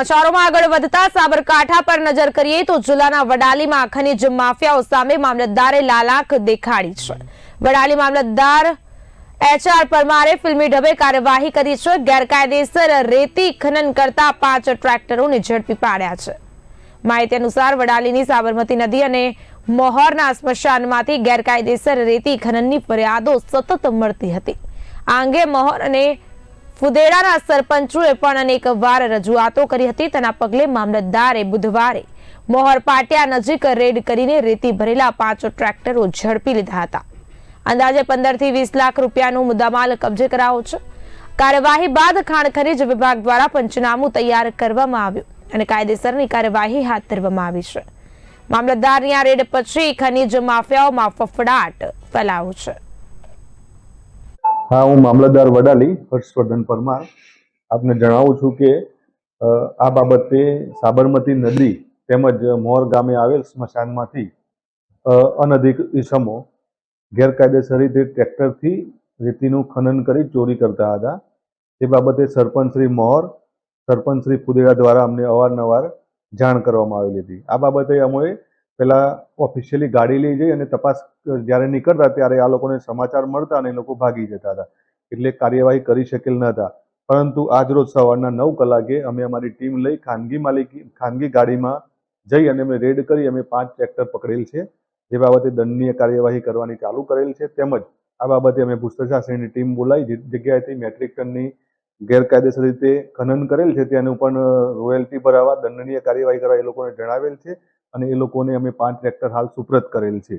સમાચારોમાં આગળ વધતા સાબરકાંઠા પર નજર કરીએ તો જિલ્લાના વડાલીમાં ખનીજ માફિયાઓ સામે મામલતદારે લાલાખ દેખાડી છે. વડાલી મામલતદાર એચઆર પરમારે ફિલ્મી ઢબે કાર્યવાહી કરી છે. ગેરકાયદેસર રેતી ખનન કરતા પાંચ ટ્રેક્ટરોને ઝડપી પાડ્યા છે. માહિતી અનુસાર વડાલીની સાબરમતી નદી અને મોહરના સ્મશાનમાંથી ગેરકાયદેસર રેતી ખનનની ફરિયાદો સતત મળતી હતી. આ અંગે મોહર અને ફુદેડાના સરપંચોએ પણ અનેક વાર રજૂઆતો કરી હતી. તેના પગલે મામલતદારે બુધવારે મોહર પાટિયા નજીક રેડ કરીને રેતી ભરેલા પાંચ ટ્રેક્ટરો ઝડપી લીધા હતા. અંદાજે પંદરથી વીસ લાખ રૂપિયાનો મુદ્દામાલ કબજે કરાયો છે. કાર્યવાહી બાદ ખાણ ખનીજ વિભાગ દ્વારા પંચનામું તૈયાર કરવામાં આવ્યું અને કાયદેસરની કાર્યવાહી હાથ ધરવામાં આવી છે. મામલતદારની આ રેડ પછી ખનીજ માફિયાઓમાં ફફડાટ ફેલાયો છે. હા, હું મામલતદાર વડાલી, હર્ષવર્ધન પરમાર. આપને જણાવું છું કે આ બાબતે સાબરમતી નદી તેમજ મોર ગામે આવેલ સ્મશાનમાંથી અનધિક ઈસમો ગેરકાયદેસર રીતે ટ્રેક્ટરથી રેતીનું ખનન કરી ચોરી કરતા હતા. તે બાબતે સરપંચ શ્રી મોહર સરપંચ શ્રી ફુદેરા દ્વારા અમને અવારનવાર જાણ કરવામાં આવેલી હતી. આ બાબતે અમે પહેલા ઓફિશિયલી ગાડી લઈ જઈ અને તપાસ જ્યારે નીકળતા ત્યારે આ લોકોને સમાચાર મળતા અને એ લોકો ભાગી જતા હતા. એટલે કાર્યવાહી કરી શકેલ ન હતા. પરંતુ આજ રોજ સવારના નવ કલાકે અમે અમારી ટીમ લઈ ખાનગી માલિકી, ખાનગી ગાડીમાં જઈ અને અમે રેડ કરી અમે પાંચ ટ્રેક્ટર પકડેલ છે. જે બાબતે દંડનીય કાર્યવાહી કરવાની ચાલુ કરેલ છે. તેમજ આ બાબતે અમે ભ્રષ્ટાચારની ટીમ બોલાવી જગ્યાએથી મેટ્રિક ટનની ગેરકાયદેસર રીતે ખનન કરેલ છે. તેનું પણ રોયલ્ટી ભરાવા દંડનીય કાર્યવાહી કરવા એ લોકોને જણાવેલ છે. અને એ લોકોને અમે પાંચ ટ્રેક્ટર હાલ સુપ્રત કરેલ છે.